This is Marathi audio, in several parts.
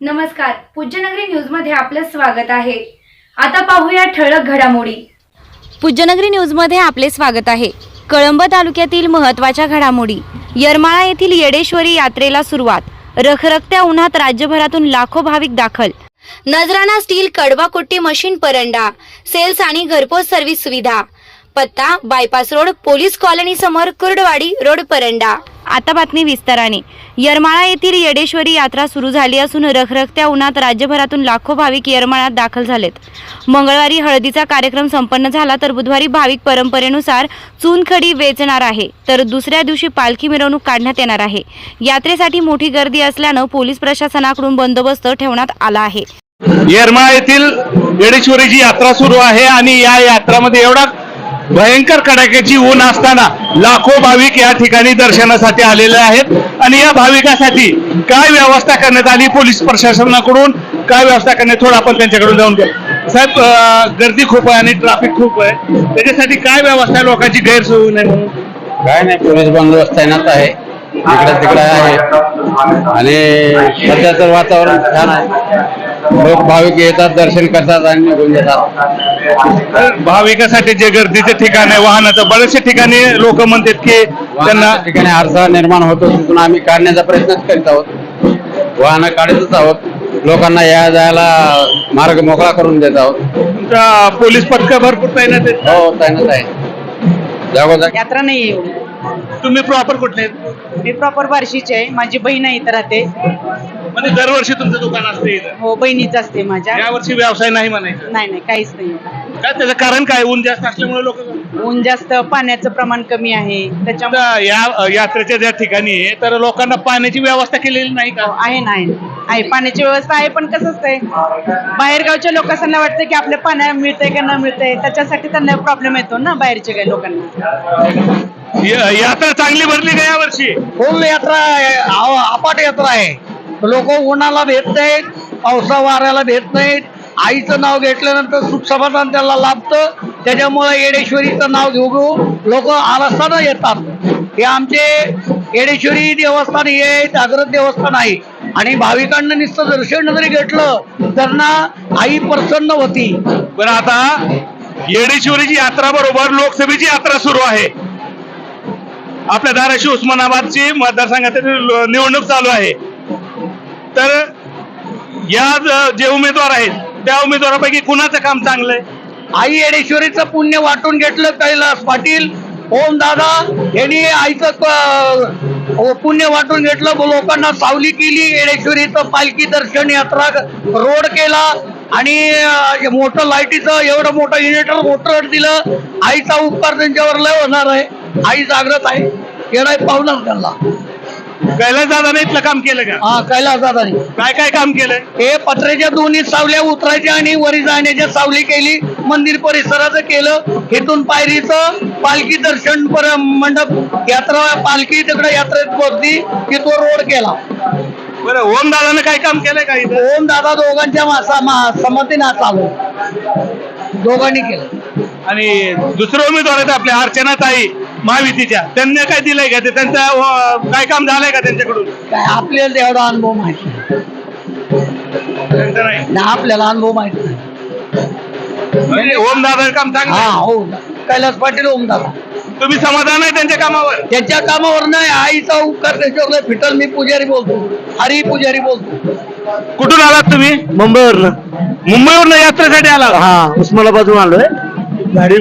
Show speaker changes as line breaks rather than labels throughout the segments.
नमस्कार पूज्यनगरी न्यूजमध्ये आपलं स्वागत आहे. आता पाहूया ठळक घडामोडी.
पूज्यनगरी न्यूजमध्ये आपले स्वागत आहे. कळंब तालुक्यातील महत्त्वाच्या घडामोडी. येरमाळा येथील येडेश्वरी यात्रेला सुरुवात. रखरखत्या उन्हात राज्यभरातून लाखो भाविक दाखल. नजराणा स्टील कडवाकोट्टी मशीन परंडा सेल्स आणि घरपोच सर्व्हिस सुविधा. पत्ता बायपास रोड पोलीस कॉलनी समोर कुर्डवाडी रोड परंडा. आता बातमी विस्ताराने. येरमाळा येथील येडेश्वरी यात्रा सुरू झाली असून रखरखत्या उन्हात राज्यभरातून लाखो भाविक येरमाळ्यात दाखल झालेत. मंगळवारी हळदीचा कार्यक्रम संपन्न झाला तर बुधवारी भाविक परंपरेनुसार चूनखडी वेचणार आहे. तर दुसऱ्या दिवशी पालखी मिरवणूक काढण्यात येणार आहे. यात्रेसाठी मोठी गर्दी असल्यानं पोलीस प्रशासनाकडून बंदोबस्त ठेवण्यात आला आहे.
येरमाळा येथील येडेश्वरीची यात्रा सुरू आहे आणि या यात्रामध्ये एवढा भयंकर कडाक्याची ऊन असताना लाखो भाविक या ठिकाणी दर्शनासाठी आलेले आहेत. आणि या भाविकासाठी काय व्यवस्था करण्यात आली पोलीस प्रशासनाकडून? काय व्यवस्था करण्यात थोडं आपण त्यांच्याकडून जाऊन घ्या साहेब गर्दी खूप आहे आणि ट्रॅफिक खूप आहे. त्याच्यासाठी काय व्यवस्था आहे? लोकांची गैरसोय होऊ नये. म्हणून
काय नाही पोलीस बंदोबस्त तैनात आहे. इकडे तिकडे आहे. आणि सध्याचं वातावरण छान आहे. लोक भाविक येतात दर्शन करतात आणि निघून जातात.
भाविकासाठी जे गर्दीचे ठिकाण आहे वाहनाचं बरेचसे ठिकाणी लोक म्हणतात की त्यांना
ठिकाणी अडथळा निर्माण होतो तिथून आम्ही काढण्याचा प्रयत्नच करीत आहोत. वाहनं काढतच आहोत. लोकांना या जायला मार्ग मोकळा करून देत आहोत.
तुमच्या पोलीस पथक भरपूर तैनात आहेत
हो तैनात आहे. जागोजाग
यात्रा नाही एवढी
तुम्ही प्रॉपर कुठले आहेत?
मी प्रॉपर बार्शीची आहे. माझी बहीण आहे इथं राहते.
म्हणजे दरवर्षी तुमचं दुकान असते इथं.
हो बहिणीच असते माझ्या.
यावर्षी व्यवसाय नाही म्हणायचं.
नाही नाही काहीच नाही.
काय त्याचं कारण काय? ऊन जास्त असल्यामुळे लोक
ऊन जास्त पाण्याचं प्रमाण कमी आहे. त्याच्यामुळे
या यात्रेच्या ज्या ठिकाणी आहे, तर लोकांना पाण्याची व्यवस्था केलेली नाही का?
आहे ना आहे ना. आहे पाण्याची व्यवस्था आहे पण कसं असतंय बाहेरगावच्या लोकांना वाटतं की आपल्या पाण्या मिळतंय का न मिळतंय त्याच्यासाठी त्यांना प्रॉब्लेम येतो ना बाहेरच्या काही लोकांना.
या- यात्रा चांगली भरली का यावर्षी
फुल यात्रा आहे आव- अपाट यात्रा आहे. लोक उन्हाला भेट नाहीत पावसा वाऱ्याला भेट नाहीत. आईचं नाव घेतल्यानंतर सुख समाधान त्याला लाभतं. त्याच्यामुळे येडेश्वरीचं नाव घेऊ घेऊ लोक आरस्तानं येतात. हे आमचे येडेश्वरी देवस्थान हे जागृत देवस्थान आहे. आणि भाविकांना नुसतं दर्शन जरी घेतलं त्यांना आई प्रसन्न होती.
बरं आता येडेश्वरीची यात्रा बरोबर लोकसभेची यात्रा सुरू आहे. आपल्या धाराशिव उस्मानाबादची मतदारसंघातील निवडणूक चालू आहे. तर या जे उमेदवार आहेत त्या उमेदवारापैकी कुणाचं काम चांगलं आहे?
आई येडेश्वरीचं पुण्य वाटून घेतलं कैलास पाटील. ओम दादा यांनी आईचं प- पुण्य वाटून घेतलं. लोकांना सावली केली. येडेश्वरीचं पालखी दर्शन यात्रा रोड केला. आणि अं, मोठं लाईटीचं एवढं मोठं इन्व्हर्टर मोटर दिलं. आईचा उपकार त्यांच्यावर लय होणार आहे. आई जागृत आहे. येणार पाहुणार त्यांना.
कैलास दादाने इथलं काम केलं का?
हा कैलास दादानी
काय काय काम केलंय
हे पत्र्याच्या दोन्ही सावल्या उतरायच्या आणि वरी जाण्याच्या सावली केली. मंदिर परिसराचं केलं. इथून पायरीचं पालखी दर्शन पर मंडप यात्रा पालखी तिकडे यात्रेत पोहोचली. की तो रोड केला.
बरं ओम दादाने काय काम केलंय का इथं?
ओम दादा दोघांच्या मासा मा संमतीनं चालू दोघांनी केलं.
आणि दुसरे उमेदवार आहेत आपल्या अर्चना ताई. महायुतीच्या. त्यांनी काय दिलंय का ते? त्यांचं काय काम झालंय का त्यांच्याकडून?
काय आपल्याला तेवढा अनुभव माहिती नाही.
त्यांचं नाही.
ना आपल्याला अनुभव माहिती नाही.
म्हणजे ओम दादा काम चांगलं
हा
आहे.
हो कैलास पाटील ओम दादा.
तुम्ही समाधान आहे त्यांच्या कामावर?
त्याच्या कामावर नाही. आईचा उपकार त्याच्यावर नाही फिटल मी पुजारी बोलतो. हरी पुजारी बोलतो.
कुठून आलात तुम्ही?
मुंबईवरनं.
मुंबईवरून यात्रेसाठी आला
हा उस्मानाबादून आलोय. गाडी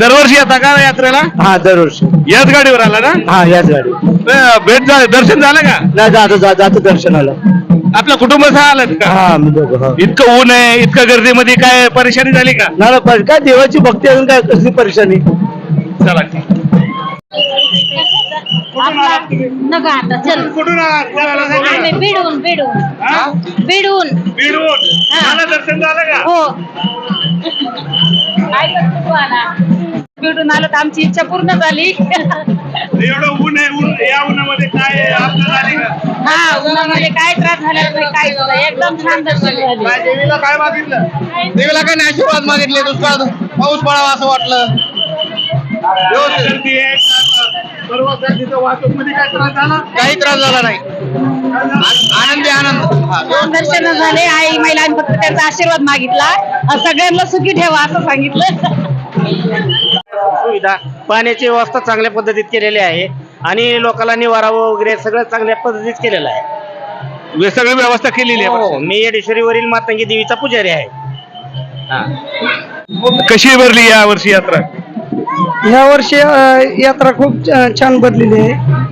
दरवर्षी येता का यात्रेला?
हा दरवर्षी.
याच गाडीवर आला ना?
हा याच गाडी
अं, भेट झाली दर्शन झालं का?
नाही जातो जा- जातो दर्शनाला
आपल्या कुटुंबासह आलात का?
हा मी दोघं हा.
इतकं ऊन आहे इतकं गर्दीमध्ये काय परेशानी झाली का?
नाही नाही, पण काय देवाची भक्ती अजून काय कसली परेशानी?
चला. ठीक
नका आता चल
कुठून?
आम्ही बिडून बिडून
हा?
बिडून
दर्शन झालं का?
हो. काय करतो तू आता?
बिडून आलं तर आमची इच्छा पूर्ण झाली.
एवढं ऊन आहे ऊन या उन्हामध्ये काय आपलं झाली का?
हा उन्हामध्ये काय त्रास झाला नाही काय झालं? एकदम छान दर्शन झाले.
काय देवीला काय मागितलं?
देवीला काय नाही आशीर्वाद मागितले दुष्काळ पाऊस पडावा असं वाटलं.
व्यवस्थित. गर्दी आहे. परवा गर्दीचं वाहतूकमध्ये काय त्रास झाला?
काही त्रास झाला नाही.
आनंदी
दर्शन झाले. आई महिलांनी फक्त त्यांचा आशीर्वाद मागितला. सगळ्यांना सुखी ठेवा असं सांगितलं.
सुविधा. पाण्याची व्यवस्था चांगल्या पद्धतीत केलेली आहे. आणि लोकांना निवारा वगैरे सगळं चांगल्या पद्धतीत केलेलं आहे.
वे- सगळी व्यवस्था केलेली
हो
आहे
मी येडेश्वरीवरील मातंगी देवीचा पुजारी आहे.
कशी भरली या वर्षी यात्रा?
ह्या वर्षी यात्रा खूप छान बदलेली आहे.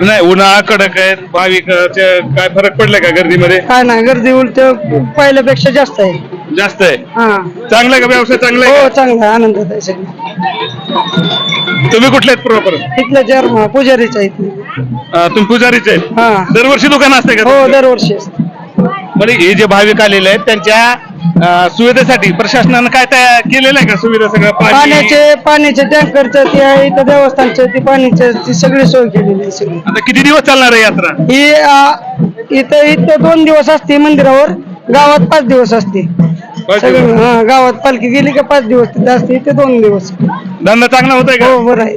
नाही उन्हाळा कडक आहे भाविक काय फरक पडलाय का गर्दीमध्ये?
काय नाही गर्दी उलट पहिल्यापेक्षा जास्त आहे.
जास्त आहे?
हा.
चांगला का व्यवसाय? चांगला आहे
हो? चांगला आहे आहे सगळं.
तुम्ही कुठले आहेत प्रॉपर?
इथलं चार पुजारीच आहे इथले.
तुम्ही पुजारीच आहेत?
हा.
दरवर्षी दुकान असते का
हो
तुमचं?
दरवर्षी असतं.
म्हणजे हे जे भाविक आलेले आहेत त्यांच्या अं, सुविधेसाठी प्रशासनानं काय तयार केलेलं आहे का सुविधा सगळं? पाणी
पाण्याचे पाण्याचे टँकरचं ते आहे इथं देवस्थानचं ती पाण्याचं ती सगळी सोय केलेली आहे सगळी.
आता किती दिवस चालणार आहे यात्रा?
ही आ, इथं इथं दोन दिवस असते मंदिरावर गावात पाच दिवस असते.
पाच
सगळं
दिवस.
हा गावात पालखी गेली का पाच दिवस तिथे असते इथे दोन दिवस.
धंदा चांगला होत आहे का?
हो बरं आहे.